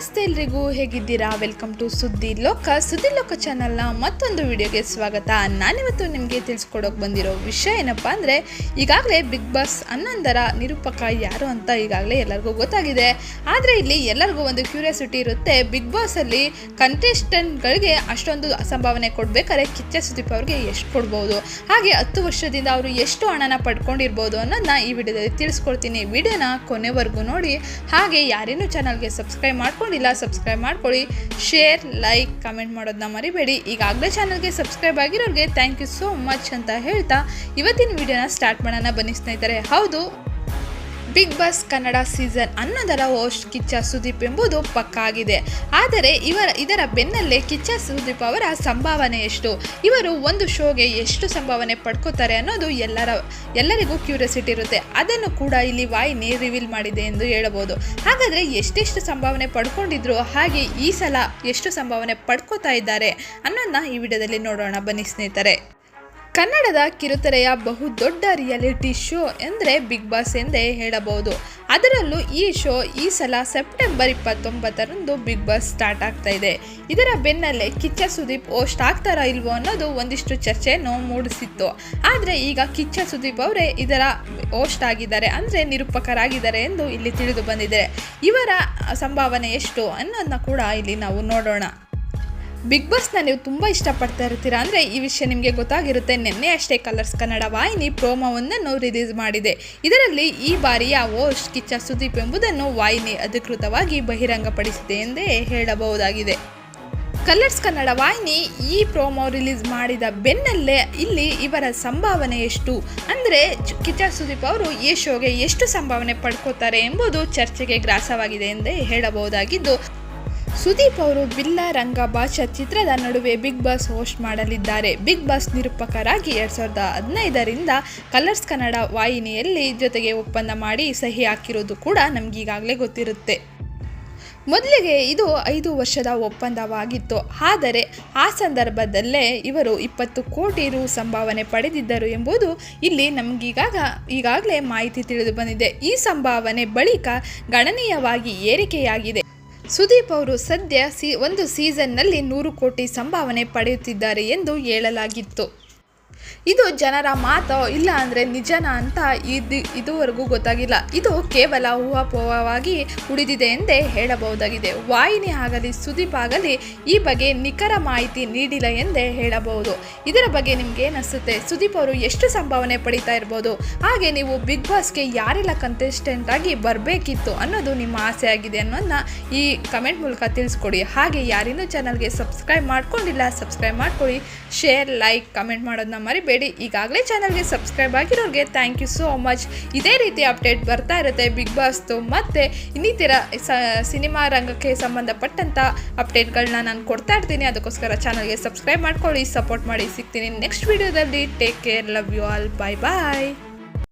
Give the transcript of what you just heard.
ನಮಸ್ತೆ ಎಲ್ರಿಗೂ, ಹೇಗಿದ್ದೀರಾ? ವೆಲ್ಕಮ್ ಟು ಸುದ್ದಿ ಲೋಕ. ಸುದ್ದಿ ಲೋಕ ಚಾನಲ್ನ ಮತ್ತೊಂದು ವಿಡಿಯೋಗೆ ಸ್ವಾಗತ. ನಾನಿವತ್ತು ನಿಮಗೆ ತಿಳಿಸ್ಕೊಡೋಕೆ ಬಂದಿರೋ ವಿಷಯ ಏನಪ್ಪ ಅಂದರೆ, ಈಗಾಗಲೇ ಬಿಗ್ ಬಾಸ್ ಹನ್ನೊಂದರ ನಿರೂಪಕ ಯಾರು ಅಂತ ಈಗಾಗಲೇ ಎಲ್ಲರಿಗೂ ಗೊತ್ತಾಗಿದೆ. ಆದರೆ ಇಲ್ಲಿ ಎಲ್ಲರಿಗೂ ಒಂದು ಕ್ಯೂರಿಯಾಸಿಟಿ ಇರುತ್ತೆ. ಬಿಗ್ ಬಾಸಲ್ಲಿ ಕಂಟೆಸ್ಟೆಂಟ್ಗಳಿಗೆ ಅಷ್ಟೊಂದು ಸಂಭಾವನೆ ಕೊಡಬೇಕಾದ್ರೆ ಕಿಚ್ಚ ಸುದೀಪ್ ಅವ್ರಿಗೆ ಎಷ್ಟು ಕೊಡ್ಬೋದು? ಹಾಗೆ ಹತ್ತು ವರ್ಷದಿಂದ ಅವರು ಎಷ್ಟು ಹಣನ ಪಡ್ಕೊಂಡಿರ್ಬೋದು ಅನ್ನೋದನ್ನ ಈ ವಿಡಿಯೋದಲ್ಲಿ ತಿಳಿಸ್ಕೊಡ್ತೀನಿ. ವಿಡಿಯೋನ ಕೊನೆವರೆಗೂ ನೋಡಿ. ಹಾಗೆ ಯಾರೇನೂ ಚಾನಲ್ಗೆ ಸಬ್ಸ್ಕ್ರೈಬ್ ಮಾಡ್ಕೊಂಡಿಲ್ಲ ಸಬ್ಸ್ಕ್ರೈಬ್ ಮಾಡ್ಕೊಳ್ಳಿ ಶೇರ್ ಲೈಕ್ ಕಮೆಂಟ್ ಮಾಡೋದನ್ನ ಮರಿಬೇಡಿ. ಈಗಾಗಲೇ ಚಾನಲ್ಗೆ ಸಬ್ಸ್ಕ್ರೈಬ್ ಆಗಿರೋರಿಗೆ ಥ್ಯಾಂಕ್ ಯು ಸೋ ಮಚ್ ಅಂತ ಹೇಳ್ತಾ ಇವತ್ತಿನ ವಿಡಿಯೋನ ಸ್ಟಾರ್ಟ್ ಮಾಡೋಣ ಬನ್ನಿ ಸ್ನೇಹಿತರೆ. ಹೌದು ಬಿಗ್ ಬಾಸ್ ಕನ್ನಡ ಸೀಸನ್ ಹನ್ನೊಂದರ ಹೋಸ್ಟ್ ಕಿಚ್ಚ ಸುದೀಪ್ ಎಂಬುದು ಪಕ್ಕಾಗಿದೆ. ಆದರೆ ಇವರ, ಇದರ ಬೆನ್ನಲ್ಲೇ ಕಿಚ್ಚ ಸುದೀಪ್ ಅವರ ಸಂಭಾವನೆ ಎಷ್ಟು? ಇವರು ಒಂದು ಶೋಗೆ ಎಷ್ಟು ಸಂಭಾವನೆ ಪಡ್ಕೋತಾರೆ ಅನ್ನೋದು ಎಲ್ಲರ, ಎಲ್ಲರಿಗೂ ಕ್ಯೂರಿಯಾಸಿಟಿ ಇರುತ್ತೆ. ಅದನ್ನು ಕೂಡ ಇಲ್ಲಿ ವಾಹಿನಿ ರಿವೀಲ್ ಮಾಡಿದೆ ಎಂದು ಹೇಳಬಹುದು. ಹಾಗಾದರೆ ಎಷ್ಟೆಷ್ಟು ಸಂಭಾವನೆ ಪಡ್ಕೊಂಡಿದ್ರು, ಹಾಗೆ ಈ ಸಲ ಎಷ್ಟು ಸಂಭಾವನೆ ಪಡ್ಕೋತಾ ಇದ್ದಾರೆ ಅನ್ನೋದನ್ನ ಈ ವಿಡಿಯೋದಲ್ಲಿ ನೋಡೋಣ ಬನ್ನಿ ಸ್ನೇಹಿತರೆ. ಕನ್ನಡದ ಕಿರುತೆರೆಯ ಬಹುದೊಡ್ಡ ರಿಯಾಲಿಟಿ ಶೋ ಎಂದರೆ ಬಿಗ್ ಬಾಸ್ ಎಂದೇ ಹೇಳಬಹುದು. ಅದರಲ್ಲೂ ಈ ಶೋ ಈ ಸಲ ಸೆಪ್ಟೆಂಬರ್ ಇಪ್ಪತ್ತೊಂಬತ್ತರಂದು ಬಿಗ್ ಬಾಸ್ ಸ್ಟಾರ್ಟ್ ಆಗ್ತಾ ಇದೆ. ಇದರ ಬೆನ್ನಲ್ಲೇ ಕಿಚ್ಚ ಸುದೀಪ್ ಹೋಸ್ಟ್ ಆಗ್ತಾರಾ ಇಲ್ವೋ ಅನ್ನೋದು ಒಂದಿಷ್ಟು ಚರ್ಚೆಯನ್ನು ಮೂಡಿಸಿತ್ತು. ಆದರೆ ಈಗ ಕಿಚ್ಚ ಸುದೀಪ್ ಅವರೇ ಇದರ ಹೋಸ್ಟ್ ಆಗಿದ್ದಾರೆ ಅಂದರೆ ನಿರೂಪಕರಾಗಿದ್ದಾರೆ ಎಂದು ಇಲ್ಲಿ ತಿಳಿದು ಬಂದಿದೆ. ಇವರ ಸಂಭಾವನೆ ಎಷ್ಟು ಅನ್ನೋದನ್ನ ಕೂಡ ಇಲ್ಲಿ ನಾವು ನೋಡೋಣ. ಬಿಗ್ ಬಾಸ್ನ ನೀವು ತುಂಬ ಇಷ್ಟಪಡ್ತಾ ಇರ್ತೀರಾ? ಅಂದರೆ ಈ ವಿಷಯ ನಿಮಗೆ ಗೊತ್ತಾಗಿರುತ್ತೆ. ನಿನ್ನೆ ಅಷ್ಟೇ ಕಲರ್ಸ್ ಕನ್ನಡ ವಾಹಿನಿ ಪ್ರೋಮೋವನ್ನು ರಿಲೀಸ್ ಮಾಡಿದೆ. ಇದರಲ್ಲಿ ಈ ಬಾರಿಯ ಓಸ್ಟ್ ಕಿಚ್ಚ ಸುದೀಪ್ ಎಂಬುದನ್ನು ವಾಹಿನಿ ಅಧಿಕೃತವಾಗಿ ಬಹಿರಂಗಪಡಿಸಿದೆ ಎಂದೇ ಹೇಳಬಹುದಾಗಿದೆ. ಕಲರ್ಸ್ ಕನ್ನಡ ವಾಹಿನಿ ಈ ಪ್ರೋಮೋ ರಿಲೀಸ್ ಮಾಡಿದ ಬೆನ್ನಲ್ಲೇ ಇಲ್ಲಿ ಇವರ ಸಂಭಾವನೆ ಎಷ್ಟು? ಅಂದರೆ ಕಿಚ್ಚ ಸುದೀಪ್ ಅವರು ಈ ಶೋಗೆ ಎಷ್ಟು ಸಂಭಾವನೆ ಪಡ್ಕೋತಾರೆ ಎಂಬುದು ಚರ್ಚೆಗೆ ಗ್ರಾಸವಾಗಿದೆ ಎಂದೇ ಹೇಳಬಹುದಾಗಿದ್ದು ಸುದೀಪ್ ಅವರು ಬಿಲ್ಲ ರಂಗ ಭಾಷಾ ಚಿತ್ರದ ನಡುವೆ ಬಿಗ್ ಬಾಸ್ ಹೋಸ್ಟ್ ಮಾಡಲಿದ್ದಾರೆ. ಬಿಗ್ ಬಾಸ್ ನಿರೂಪಕರಾಗಿ ಎರಡ್ ಸಾವಿರದ ಹದಿನೈದರಿಂದ ಕಲರ್ಸ್ ಕನ್ನಡ ವಾಹಿನಿಯಲ್ಲಿ ಜೊತೆಗೆ ಒಪ್ಪಂದ ಮಾಡಿ ಸಹಿ ಹಾಕಿರೋದು ಕೂಡ ನಮಗೀಗಾಗಲೇ ಗೊತ್ತಿರುತ್ತೆ. ಮೊದಲಿಗೆ ಇದು ಐದು ವರ್ಷದ ಒಪ್ಪಂದವಾಗಿತ್ತು. ಆದರೆ ಆ ಸಂದರ್ಭದಲ್ಲೇ ಇವರು ಇಪ್ಪತ್ತು ಕೋಟಿ ರು ಸಂಭಾವನೆ ಪಡೆದಿದ್ದರು ಎಂಬುದು ಇಲ್ಲಿ ನಮಗೀಗಾಗ ಈಗಾಗಲೇ ಮಾಹಿತಿ ತಿಳಿದು ಬಂದಿದೆ. ಈ ಸಂಭಾವನೆ ಬಳಿಕ ಗಣನೀಯವಾಗಿ ಏರಿಕೆಯಾಗಿದೆ. ಸುದೀಪ್ ಅವರು ಸದ್ಯ ಸಿ ಒಂದು ಸೀಸನ್ನಲ್ಲಿ ನೂರು ಕೋಟಿ ಸಂಭಾವನೆ ಪಡೆಯುತ್ತಿದ್ದಾರೆ ಎಂದು ಹೇಳಲಾಗಿತ್ತು. ಇದು ಜನರ ಮಾತೋ ಇಲ್ಲ ಅಂದರೆ ನಿಜನ ಅಂತ ಇದು ಇದುವರೆಗೂ ಗೊತ್ತಾಗಿಲ್ಲ. ಇದು ಕೇವಲ ಊಹಾಪೋಹವಾಗಿ ಉಳಿದಿದೆ ಎಂದೇ ಹೇಳಬಹುದಾಗಿದೆ. ವಾಹಿನಿ ಆಗಲಿ, ಸುದೀಪ್ ಆಗಲಿ, ಈ ಬಗ್ಗೆ ನಿಖರ ಮಾಹಿತಿ ನೀಡಿಲ್ಲ ಎಂದೇ ಹೇಳಬಹುದು. ಇದರ ಬಗ್ಗೆ ನಿಮ್ಗೆ ಏನಿಸುತ್ತೆ? ಸುದೀಪ್ ಅವರು ಎಷ್ಟು ಸಂಭಾವನೆ ಪಡಿತಾ ಇರ್ಬೋದು? ಹಾಗೆ ನೀವು ಬಿಗ್ ಬಾಸ್ಗೆ ಯಾರೆಲ್ಲ ಕಂಟೆಸ್ಟೆಂಟ್ ಆಗಿ ಬರಬೇಕಿತ್ತು ಅನ್ನೋದು ನಿಮ್ಮ ಆಸೆ ಆಗಿದೆ ಅನ್ನೋದನ್ನ ಈ ಕಮೆಂಟ್ ಮೂಲಕ ತಿಳಿಸ್ಕೊಡಿ. ಹಾಗೆ ಯಾರಿನ್ನೂ ಚಾನಲ್ಗೆ ಸಬ್ಸ್ಕ್ರೈಬ್ ಮಾಡ್ಕೊಂಡಿಲ್ಲ ಸಬ್ಸ್ಕ್ರೈಬ್ ಮಾಡ್ಕೊಳ್ಳಿ ಶೇರ್ ಲೈಕ್ ಕಮೆಂಟ್ ಮಾಡೋದನ್ನ ಮರಿಬೇಡಿ. ಈಗಾಗಲೇ ಚಾನಲ್ಗೆ ಸಬ್ಸ್ಕ್ರೈಬ್ ಆಗಿರೋರಿಗೆ ಥ್ಯಾಂಕ್ ಯು ಸೋ ಮಚ್ ಇದೇ ರೀತಿ ಅಪ್ಡೇಟ್ ಬರ್ತಾ ಇರುತ್ತೆ ಬಿಗ್ ಬಾಸ್ದು ಮತ್ತು ಇನ್ನಿತರ ಸಿನಿಮಾ ರಂಗಕ್ಕೆ ಸಂಬಂಧಪಟ್ಟಂಥ ಅಪ್ಡೇಟ್ಗಳನ್ನ ನಾನು ಕೊಡ್ತಾ ಇರ್ತೀನಿ. ಅದಕ್ಕೋಸ್ಕರ ಚಾನಲ್ಗೆ ಸಬ್ಸ್ಕ್ರೈಬ್ ಮಾಡ್ಕೊಳ್ಳಿ ಸಪೋರ್ಟ್ ಮಾಡಿ. ಸಿಗ್ತೀನಿ ನೆಕ್ಸ್ಟ್ ವಿಡಿಯೋದಲ್ಲಿ take care love you all bye bye